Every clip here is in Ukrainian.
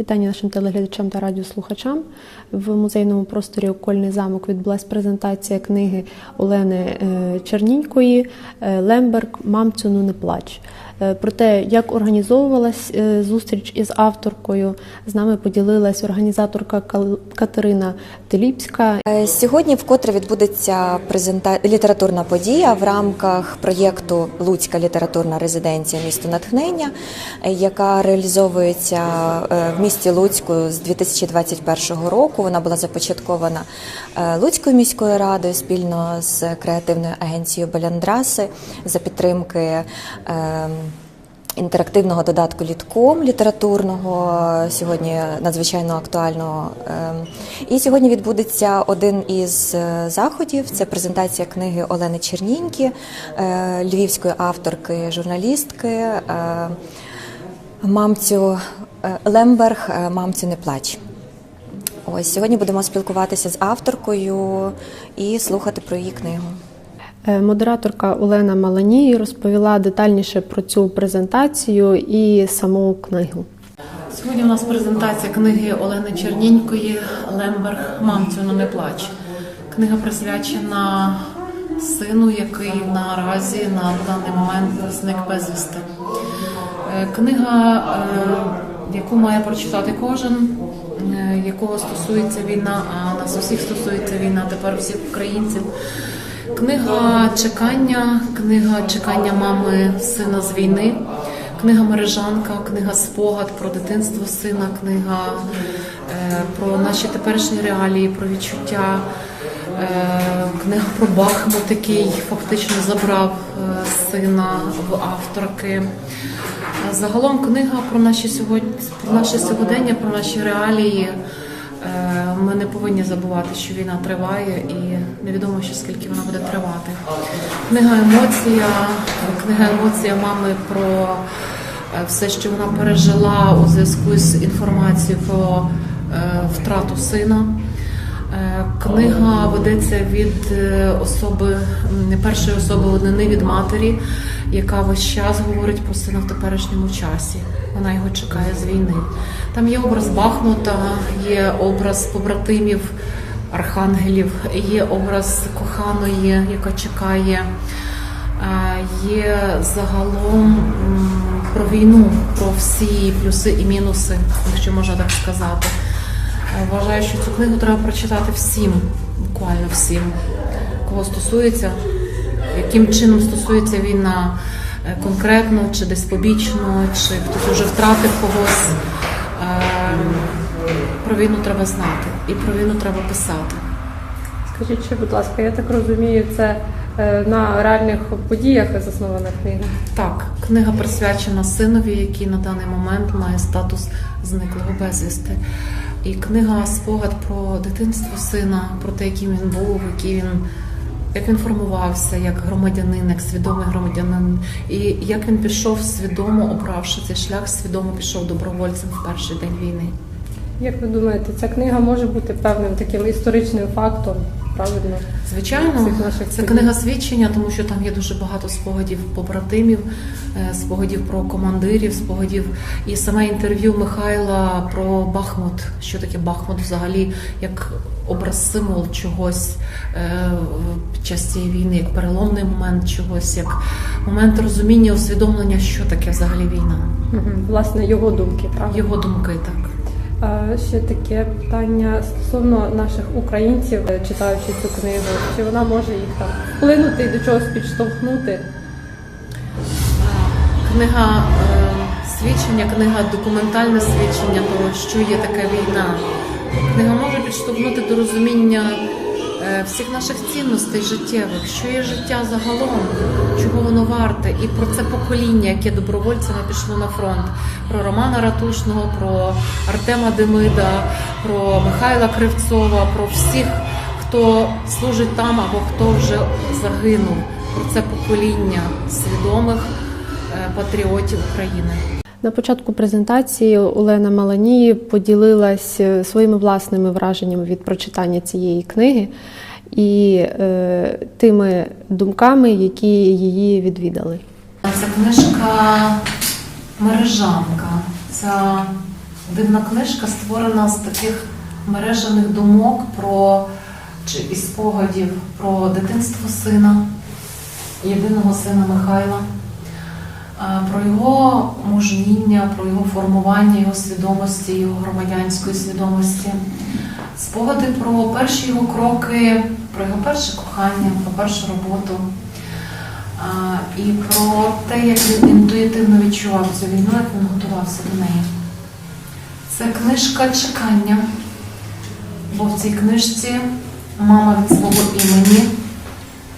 Вітання нашим телеглядачам та радіослухачам. В музейному просторі Окольний замок відбулася презентація книги Олени е, Чернінької е, Лемберг Мамцю ну не плач. Е, Про те, як організовувалась е, зустріч із авторкою, з нами поділилась організаторка Катерина Теліпська. Е, Сьогодні вкотре відбудеться презента... літературна подія в рамках проєкту Луцька літературна резиденція місто натхнення, яка реалізовується в місті Луцьку з 2021 року. Вона була започаткована Луцькою міською радою спільно з креативною агенцією Баляндраси за підтримки. Інтерактивного додатку літком літературного сьогодні надзвичайно актуального. Ем, І сьогодні відбудеться один із е, заходів. Це презентація книги Олени Черніньки, е, львівської авторки, журналістки. е, Мамцю Лемберг, мамцю не плач. Ось сьогодні будемо спілкуватися з авторкою і слухати про її книгу. Е, Модераторка Олена Маланій розповіла детальніше про цю презентацію і саму книгу. Сьогодні у нас презентація книги Олени Чернінької Лемберг Мамцю не плач. Книга присвячена сину, який наразі на даний момент зник безвісти. Е, Книга, е, яку має прочитати кожен, якого стосується війна, а нас усіх стосується війна, тепер всіх українців. Книга чекання, книга чекання мами сина з війни, книга мережанка, книга спогад про дитинство сина, книга е, про наші теперішні реалії, про відчуття, е, книга про Бахмут, який фактично забрав е, сина в авторки. Загалом книга про наші сьогодні про наше сьогодення, про наші реалії. Е, Ми не повинні забувати, що війна триває, і невідомо ще скільки вона буде тривати. Книга емоція, книга емоція мами про е, все, що вона пережила у зв'язку з інформацією про е, втрату сина. Книга ведеться від особи м, першої особи однини від матері, яка весь час говорить про сина в теперішньому часі. Вона його чекає з війни. Там є образ Бахмута, є образ побратимів, архангелів, є образ коханої, яка чекає. Є загалом про війну, про всі плюси і мінуси, якщо можна так сказати. Е, Вважаю, що цю книгу треба прочитати всім, буквально всім, кого стосується, яким чином стосується війна конкретно, чи десь побічно, чи хтось вже втратив когось. Е, Про війну треба знати і про війну треба писати. Скажіть ще, будь ласка, я так розумію, це е, на реальних подіях заснована книга. Так, книга присвячена синові, який на даний момент має статус зниклого безвісти. І книга спогад про дитинство сина, про те, яким він був, який він. Як він формувався як громадянин, як свідомий громадянин, і як він пішов свідомо, обравши цей шлях, свідомо пішов добровольцем в перший день війни. Як ви думаєте, ця книга може бути певним таким історичним фактом, правильно? Звичайно, це книга свідчення, тому що там є дуже багато спогадів побратимів, е, спогадів про командирів, спогадів і саме інтерв'ю Михайла про Бахмут. Що таке Бахмут взагалі, як образ символ чогось е, під час цієї війни, як переломний момент чогось, як момент розуміння, усвідомлення, що таке взагалі війна. Власне, його думки, правда? Його думки так. Ще таке питання стосовно наших українців, е, читаючи цю книгу, чи вона може їх там вплинути і до чогось підштовхнути? Книга е, свідчення, книга документальне свідчення того, що є така війна. Книга може підштовхнути до розуміння е, всіх наших цінностей життєвих, що є життя загалом, чого воно варте, і про це покоління, яке добровольцями пішло на фронт, про Романа Ратушного, про Артема Демида, про Михайла Кривцова, про всіх, хто служить там або хто вже загинув. Про це покоління свідомих е, патріотів України. На початку презентації Олена Маланій поділилась е, своїми власними враженнями від прочитання цієї книги і е, тими думками, які її відвідали. це книжка Мережанка. Ця дивна книжка створена з таких мережаних думок про чи і спогадів про дитинство сина, єдиного сина Михайла, про його мужніння, про його формування, його свідомості, його громадянської свідомості, спогади про перші його кроки, про його перше кохання, про першу роботу. А, і про те, як він інтуїтивно відчував цю війну, як він готувався до неї. Це книжка чекання, бо в цій книжці мама від свого імені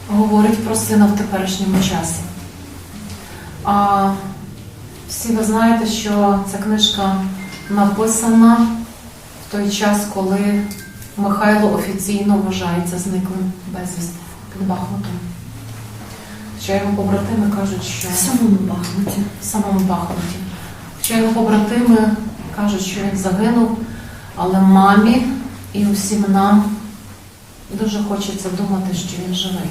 говорить про сина в теперішньому часі. А всі ви знаєте, що ця книжка написана в той час, коли Михайло офіційно вважається зниклим безвісти під Бахмутом. Хоча його побратими кажуть, що В самому Бахмуті. в самому Бахмуті. Хоча його побратими кажуть, що він загинув, але мамі і усім нам дуже хочеться думати, що він живий.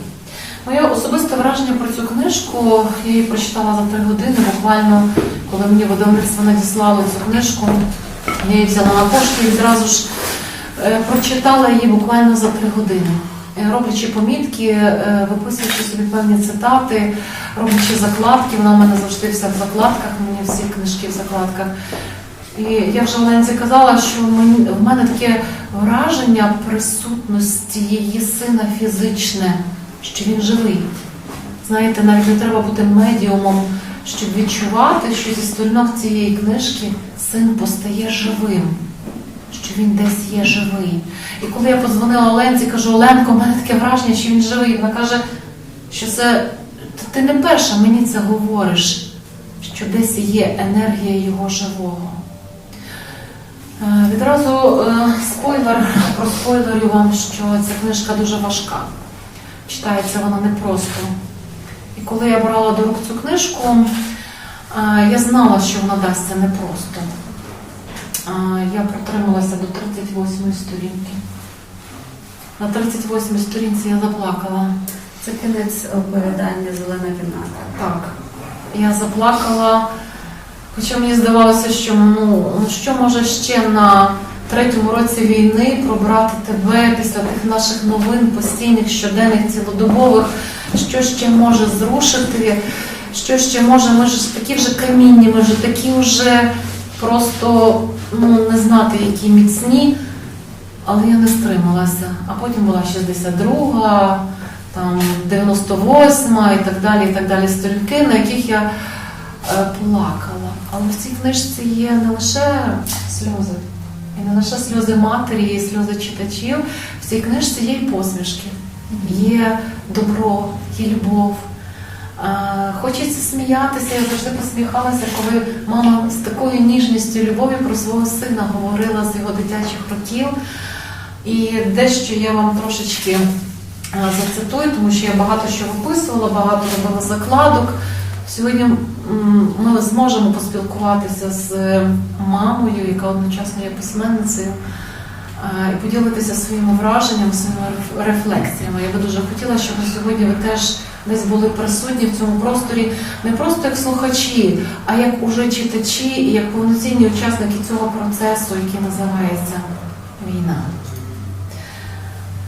Моє особисте враження про цю книжку, я її прочитала за три години, буквально, коли мені видавництво надіслало цю книжку, я її взяла на пошту і відразу ж е, прочитала її буквально за три години. Е, Роблячи помітки, е, виписуючи собі певні цитати, роблячи закладки, вона в мене завжди вся в закладках, мені всі книжки в закладках. І я вже Оленці казала, що в мене таке враження присутності її сина фізичне, що він живий. Знаєте, навіть не треба бути медіумом, щоб відчувати, що зі сторінок цієї книжки син постає живим, що він десь є живий. І коли я подзвонила Оленці, кажу, Оленко, в мене таке враження, що він живий. Вона каже, що це ти не перша мені це говориш, що десь є енергія його живого. Е, Відразу е, спойлер, проспойлерю вам, що ця книжка дуже важка. Читається вона непросто. І коли я брала до рук цю книжку, я знала, що вона дасться непросто. Я протрималася до 38 сторінки. На 38 сторінці я заплакала. Це кінець оповідання Зелена кімната. Так, я заплакала, хоча мені здавалося, що ну, ну що може ще на третьому році війни пробрати тебе після тих наших новин, постійних, щоденних, цілодобових, що ще може зрушити, що ще може, ми ж такі вже камінні, ми ж такі вже просто ну, не знати, які міцні. Але я не стрималася. А потім була 62, там 98 і так далі, і так далі сторінки, на яких я е, плакала. Але в цій книжці є не лише сльози, і не лише сльози матері, і сльози читачів. В цій книжці є і посмішки, є добро, є любов. Хочеться сміятися, я завжди посміхалася, коли мама з такою ніжністю і любов'ю про свого сина говорила з його дитячих років. І дещо я вам трошечки зацитую, тому що я багато що виписувала, багато робила закладок. Сьогодні ми зможемо поспілкуватися з е, мамою, яка одночасно є письменницею, е, і поділитися своїми враженнями, своїми рефлексіями. Я би дуже хотіла, щоб сьогодні ви теж десь були присутні в цьому просторі, не просто як слухачі, а як уже читачі і як повноцінні учасники цього процесу, який називається війна.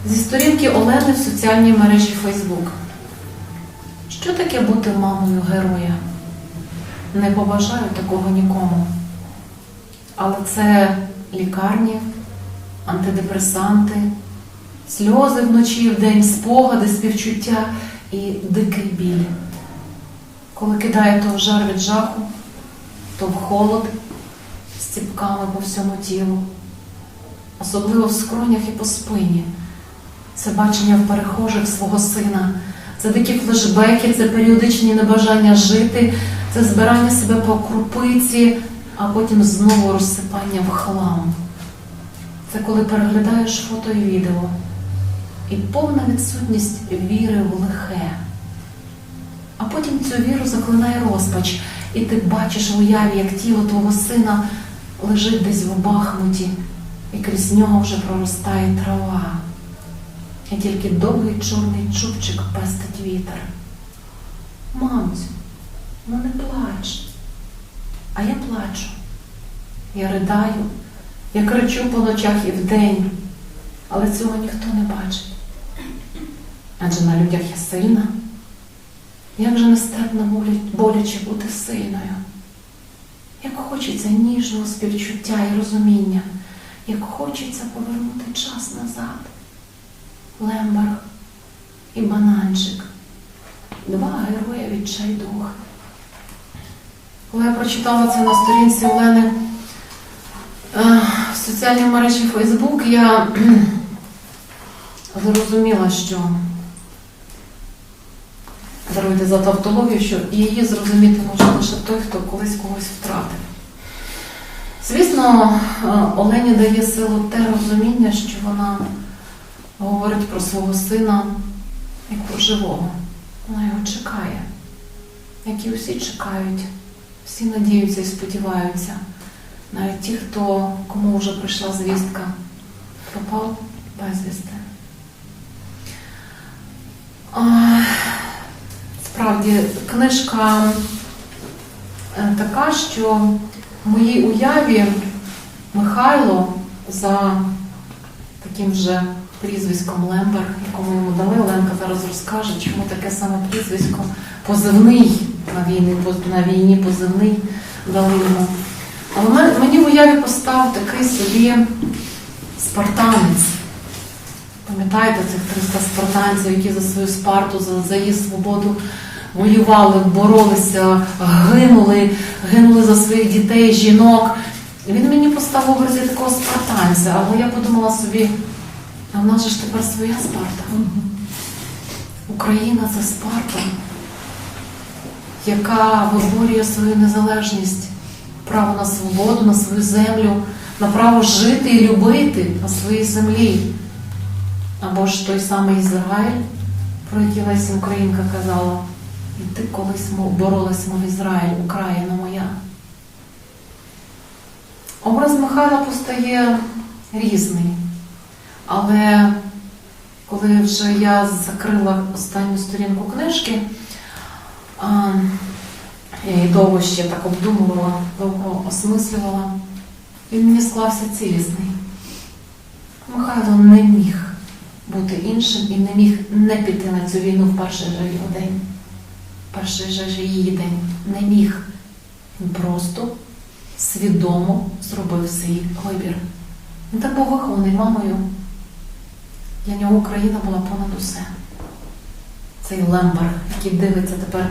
Зі сторінки Олени в соціальній мережі Фейсбук. Що таке бути мамою героя? Не побажаю такого нікому. Але це лікарні, антидепресанти, сльози вночі і вдень, спогади, співчуття і дикий біль. Коли кидає то в жар від жаху, то в холод з ціпками по всьому тілу, особливо в скронях і по спині. Це бачення в перехожих свого сина, це дикі флешбеки, це періодичні небажання жити, це збирання себе по крупиці, а потім знову розсипання в хлам. Це коли переглядаєш фото і відео, і повна відсутність віри в лихе. А потім цю віру заклинає розпач, і ти бачиш в уяві, як тіло твого сина лежить десь в бахмуті, і крізь нього вже проростає трава. І тільки довгий чорний чубчик пестить вітер. Мамцю, Ну не плач. А я плачу. Я ридаю, я кричу по ночах і вдень, але цього ніхто не бачить. Адже на людях я сильна. Як же нестерпно боляче бути сильною. Як хочеться ніжного співчуття і розуміння, як хочеться повернути час назад. Лемберг і бананчик. Два герої відчайдух. Коли я прочитала це на сторінці Олени е, в соціальній мережі Фейсбук, я зрозуміла, що даруйте за тавтологію, що її зрозуміти може лише той, хто колись когось втратив. Звісно, е, Олені дає силу те розуміння, що вона говорить про свого сина як про живого. Вона його чекає, як і всі чекають, всі надіються і сподіваються. Навіть ті, хто кому вже прийшла звістка, пропав безвісти. А, Справді, книжка е, така, що в моїй уяві Михайло за таким же прізвиськом Лембер, якому йому дали. Оленка зараз розкаже, чому таке саме прізвисько позивний на війні, на війні позивний дали йому. Але мен- мені в уяві постав такий собі спартанець. Пам'ятаєте цих 300 спартанців, які за свою спарту, за, за її свободу воювали, боролися, гинули, гинули за своїх дітей, жінок. Він мені поставив в образі такого спартанця, але я подумала собі, а в нас же ж тепер своя Спарта. Україна це Спарта, яка виборює свою незалежність, право на свободу, на свою землю, на право жити і любити на своїй землі. Або ж той самий Ізраїль, про який Леся Українка казала, і ти колись боролась, мов Ізраїль, Україна моя. Образ Михайла постає різний. Але коли вже я закрила останню сторінку книжки, я її довго ще так обдумувала, довго осмислювала, він мені склався цілісний. Михайло не міг бути іншим і не міг не піти на цю війну в перший же його день, перший же її день. Не міг. Він просто свідомо зробив свій вибір. Він так був вихований мамою. Для нього Україна була понад усе. Цей Лемберг, який дивиться тепер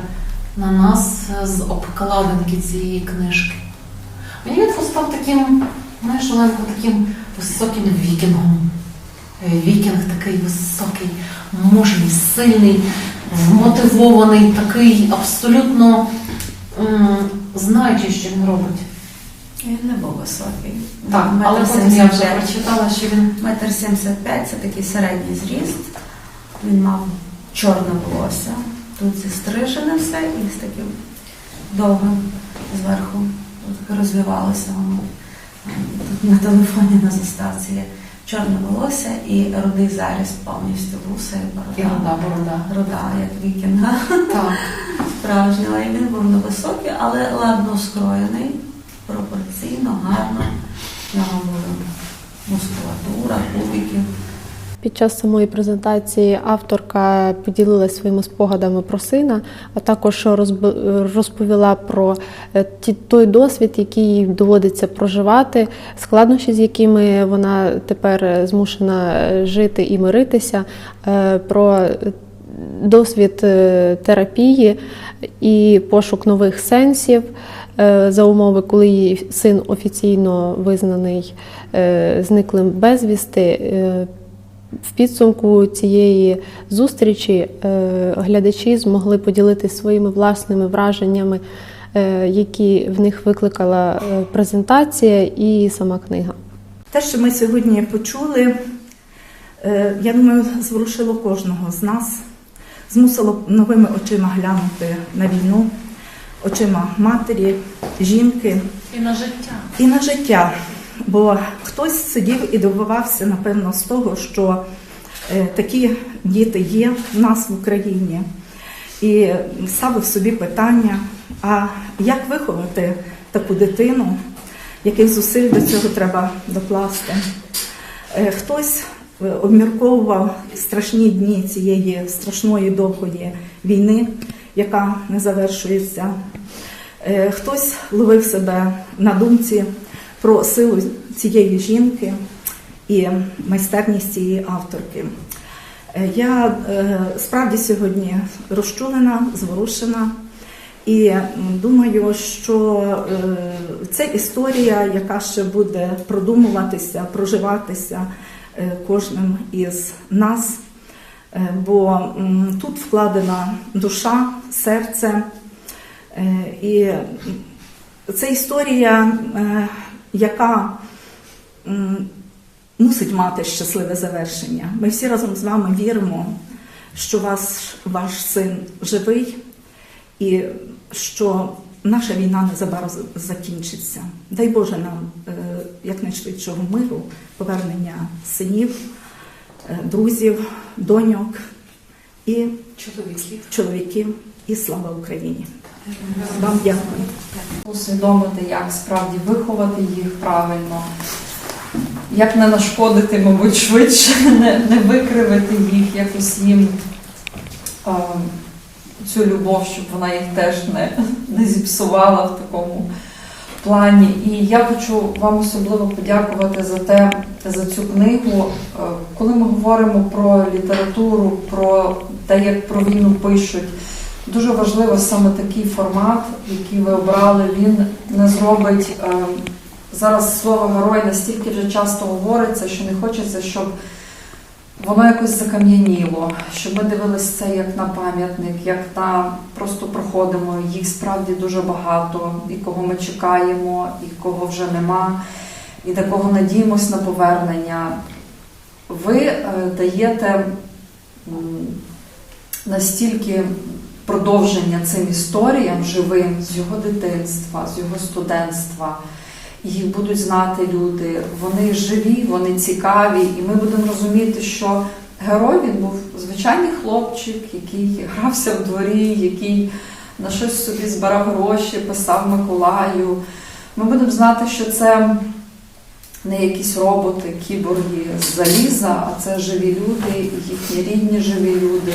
на нас з обкладинки цієї книжки. Мені він постав таким, знаєш, Оленко, таким високим вікінгом. Е, Вікінг такий високий, мужній, сильний, вмотивований, такий абсолютно м, знаючий, що він робить. Він не був високий. Так, Метр але потім я вже прочитала, що він Метр 75 це такий середній зріст. Він мав чорне волосся. Тут зістрижене все і з таким довгим зверху так розвивалося воно. Тут на телефоні на заставці є чорне волосся і рудий заріз повністю вуса і борода. і. Руда, як вікінга. Так. справжнього. І він був невисокий, але ладно скроєний, пропорційно, гарно. В нього Під час самої презентації авторка поділилася своїми спогадами про сина, а також розповіла про е, той досвід, який їй доводиться проживати, складнощі, з якими вона тепер змушена е, жити і миритися, е, про досвід терапії і пошук нових сенсів за умови, коли її син офіційно визнаний зниклим безвісти. В підсумку цієї зустрічі е, глядачі змогли поділитися своїми власними враженнями, е, які в них викликала е, презентація і сама книга. Те, що ми сьогодні почули, я думаю, зворушило кожного з нас, змусило новими очима глянути на війну, очима матері, жінки І на життя. і на життя. Бо хтось сидів і дивувався, напевно, з того, що е, такі діти є в нас в Україні. і ставив собі питання: а як виховати таку дитину, яких зусиль до цього треба докласти? Е, Хтось е, обмірковував страшні дні цієї страшної довгої війни, яка не завершується. Хтось ловив себе на думці про силу цієї жінки і майстерність цієї авторки. Е, Я е, справді сьогодні розчулена, зворушена. І думаю, що е, це історія, яка ще буде продумуватися, проживатися кожним із нас, бо тут вкладена душа, серце. І це історія, яка мусить мати щасливе завершення. Ми всі разом з вами віримо, що ваш, ваш син живий і що наша війна незабаром закінчиться. Дай Боже нам е, якнайшвидшого миру, повернення синів, е, друзів, доньок і Чоловіків. чоловіків. І слава Україні! Вам дякую. усвідомити, як справді виховати їх правильно, як не нашкодити, мабуть, швидше, не, не викривити їх, якось їм е, цю любов, щоб вона їх теж не, не зіпсувала в такому плані. І я хочу вам особливо подякувати за те, за цю книгу. Коли ми говоримо про літературу, про те, як про війну пишуть. Дуже важливо саме такий формат, який ви обрали. Він не зробить е, зараз слово герой настільки вже часто говориться, що не хочеться, щоб воно якось закам'яніло, щоб ми дивилися це як на пам'ятник, як на просто проходимо. Їх справді дуже багато, і кого ми чекаємо, і кого вже нема, і до кого надіємось на повернення. Ви е, даєте настільки продовження цим історіям живим з його дитинства, з його студентства. Їх будуть знати люди, вони живі, вони цікаві, і ми будемо розуміти, що герой він був звичайний хлопчик, який грався в дворі, який на щось собі збирав гроші, писав Миколаю. Ми будемо знати, що це не якісь роботи, кіборги з заліза, а це живі люди, їхні рідні живі люди.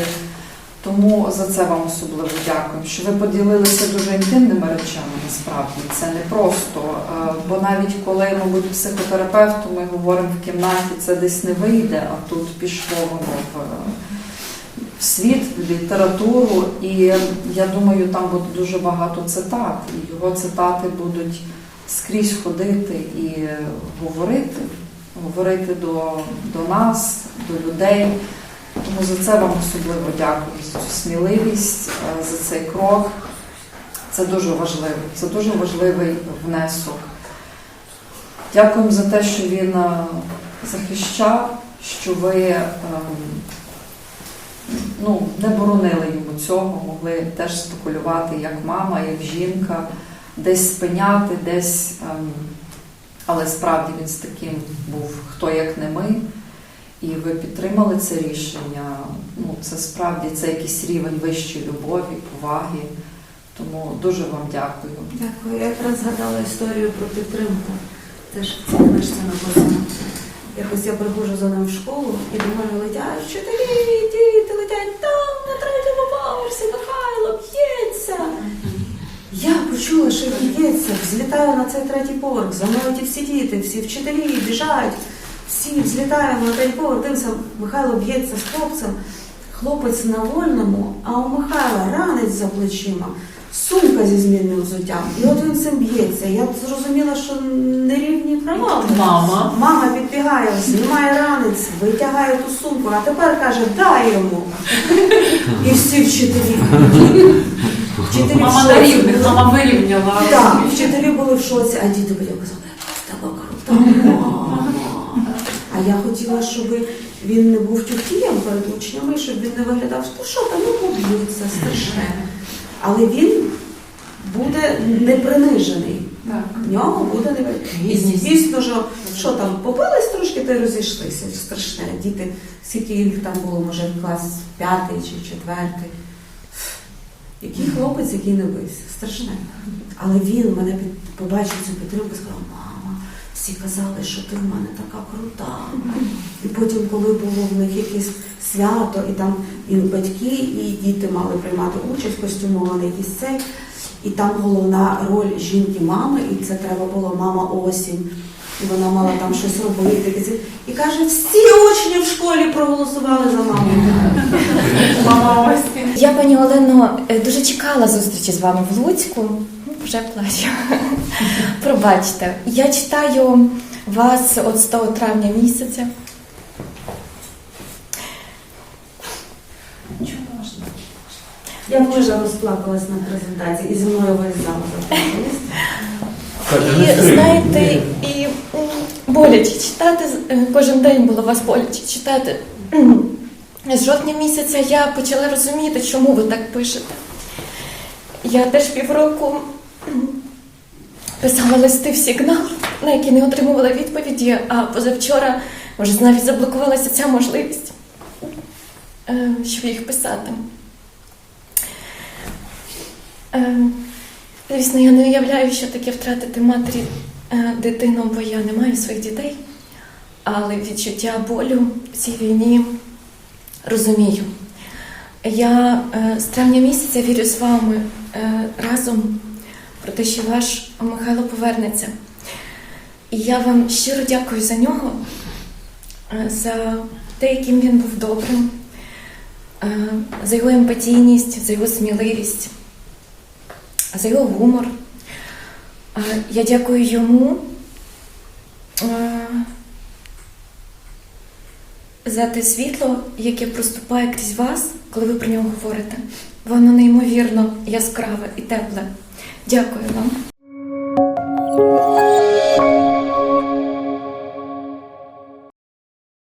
Тому за це вам особливо дякую, що ви поділилися дуже інтимними речами. Насправді це не просто. е, Бо навіть коли, мабуть, психотерапевту ми говоримо в кімнаті, це десь не вийде, а тут пішло воно в, в світ, в літературу. І я думаю, там буде дуже багато цитат, і його цитати будуть скрізь ходити і говорити, говорити до, до нас, до людей. Тому за це вам особливо дякую, за цю сміливість, е, за цей крок. Це дуже важливо. Це дуже важливий внесок. Дякуємо за те, що він е, захищав, що ви ем, ну, не боронили йому цього, могли теж спекулювати як мама, як жінка, десь спиняти, десь. ем, Але справді він з таким був хто як не ми. І ви підтримали це рішення. Ну, це справді це якийсь рівень вищої любові, поваги. Тому дуже вам дякую. Дякую. Я якраз згадала історію про підтримку. Теж в цій книжці написано. Якось я приходжу за ним в школу і до мене летять вчителі, діти летять там на третьому поверсі, Михайло б'ється. Я почула, що він б'ється, взлітаю на цей третій поверх, за мною всі діти, всі вчителі біжать, всі взлітаємо на поверх, дивимося, Михайло б'ється з хлопцем. Хлопець на вольному, а у Михайла ранець за плечима, сумка зі змінним взуттям. І от він цим б'ється. Я зрозуміла, що нерівні права. Мама. Мама підбігає, знімає ранець, витягає ту сумку, а тепер каже, дай йому. І всі вчителі. Вчителі Мама на рівних, мама вирівняла. Так, вчителі були в шоці, а діти були казали, в тебе мама. А я хотіла, щоб він не був тюхтієм перед учнями, щоб він не виглядав, що там, ну поб'ються, страшне. Але він буде не принижений. В нього буде не І. Звісно, що, що там, побились трошки та й розійшлися. Страшне. Діти, скільки їх там було, може, клас п'ятий чи четвертий. Який хлопець, який не бився. Страшне. Але він мене побачив цю підтримку і сказав, всі казали, що ти в мене така крута. І потім, коли було в них якесь свято, і там і батьки, і діти мали приймати участь, костюмований якийсь цей. І там головна роль жінки мами, і це треба було мама осінь. І вона мала там щось робити. І каже, всі учні в школі проголосували за маму. Мама осінь. Я, пані Олено, е, дуже чекала зустрічі з вами в Луцьку. Вже плачу. Пробачте. Я читаю вас от з того травня місяця. Я дуже розплакалась на презентації і зі мною весь зал. І знаєте, і боляче читати е, кожен день було вас боляче читати. З жовтня місяця я почала розуміти, чому ви так пишете. Я теж півроку писала листи в сигнал, на які не отримувала відповіді, а позавчора вже навіть заблокувалася ця можливість, е, щоб їх писати. Е, Звісно, я не уявляю, що таке втратити матері е, дитину, бо я не маю своїх дітей. Але відчуття болю в цій війні розумію. Я з травня місяця вірю з вами разом про те, що ваш Михайло повернеться. І я вам щиро дякую за нього, е, за те, яким він був добрим, е, за його емпатійність, за його сміливість за його гумор. Е, Я дякую йому за те світло, яке проступає крізь вас, коли ви про нього говорите. Воно неймовірно яскраве і тепле. Дякую вам.